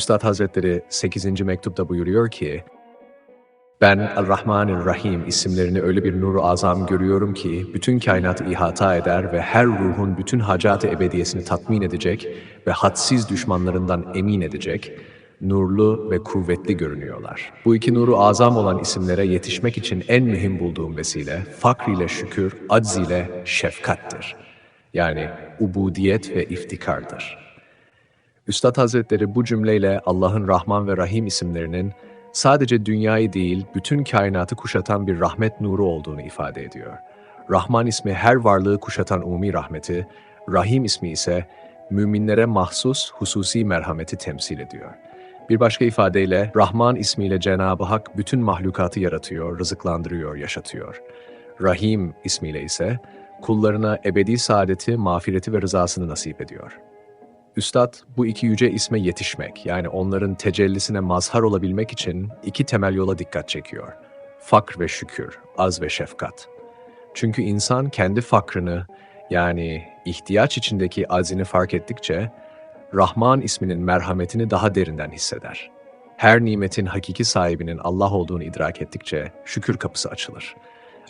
Üstad Hazretleri 8. mektupta buyuruyor ki, ben El-Rahmanir-Rahim isimlerini öyle bir nuru azam görüyorum ki bütün kainatı ihata eder ve her ruhun bütün hacat-ı ebediyesini tatmin edecek ve hadsiz düşmanlarından emin edecek, nurlu ve kuvvetli görünüyorlar. Bu iki nuru azam olan isimlere yetişmek için en mühim bulduğum vesile, fakr ile şükür, acz ile şefkattir. Yani ubudiyet ve iftikardır. Üstad Hazretleri bu cümleyle Allah'ın Rahman ve Rahim isimlerinin sadece dünyayı değil, bütün kainatı kuşatan bir rahmet nuru olduğunu ifade ediyor. Rahman ismi her varlığı kuşatan umi rahmeti, Rahim ismi ise müminlere mahsus hususi merhameti temsil ediyor. Bir başka ifadeyle Rahman ismiyle Cenab-ı Hak bütün mahlukatı yaratıyor, rızıklandırıyor, yaşatıyor. Rahim ismiyle ise kullarına ebedi saadeti, mağfireti ve rızasını nasip ediyor. Üstad bu iki yüce isme yetişmek yani onların tecellisine mazhar olabilmek için iki temel yola dikkat çekiyor. Fakr ve şükür, az ve şefkat. Çünkü insan kendi fakrını yani ihtiyaç içindeki azini fark ettikçe Rahman isminin merhametini daha derinden hisseder. Her nimetin hakiki sahibinin Allah olduğunu idrak ettikçe şükür kapısı açılır.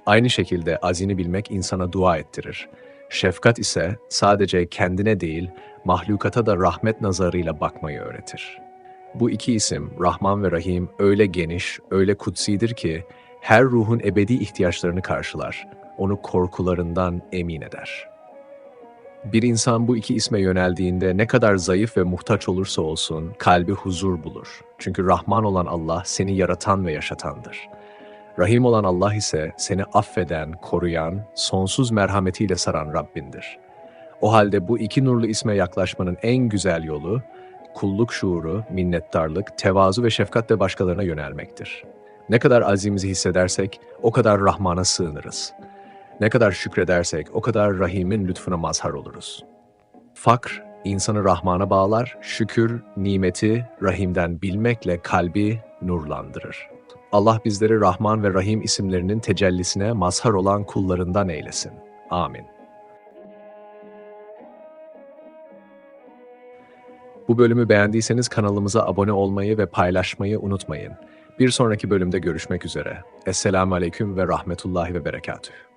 Aynı şekilde azini bilmek insana dua ettirir. Şefkat ise sadece kendine değil, mahlukata da rahmet nazarıyla bakmayı öğretir. Bu iki isim Rahman ve Rahim öyle geniş, öyle kutsidir ki her ruhun ebedi ihtiyaçlarını karşılar, onu korkularından emin eder. Bir insan bu iki isme yöneldiğinde ne kadar zayıf ve muhtaç olursa olsun kalbi huzur bulur. Çünkü Rahman olan Allah seni yaratan ve yaşatandır. Rahim olan Allah ise seni affeden, koruyan, sonsuz merhametiyle saran Rabbindir.'' O halde bu iki nurlu isme yaklaşmanın en güzel yolu, kulluk şuuru, minnettarlık, tevazu ve şefkatle başkalarına yönelmektir. Ne kadar azimizi hissedersek, o kadar Rahman'a sığınırız. Ne kadar şükredersek, o kadar Rahim'in lütfuna mazhar oluruz. Fakr, insanı Rahman'a bağlar, şükür, nimeti Rahim'den bilmekle kalbi nurlandırır. Allah bizleri Rahman ve Rahim isimlerinin tecellisine mazhar olan kullarından eylesin. Amin. Bu bölümü beğendiyseniz kanalımıza abone olmayı ve paylaşmayı unutmayın. Bir sonraki bölümde görüşmek üzere. Esselamu Aleyküm ve Rahmetullahi ve Berekatühü.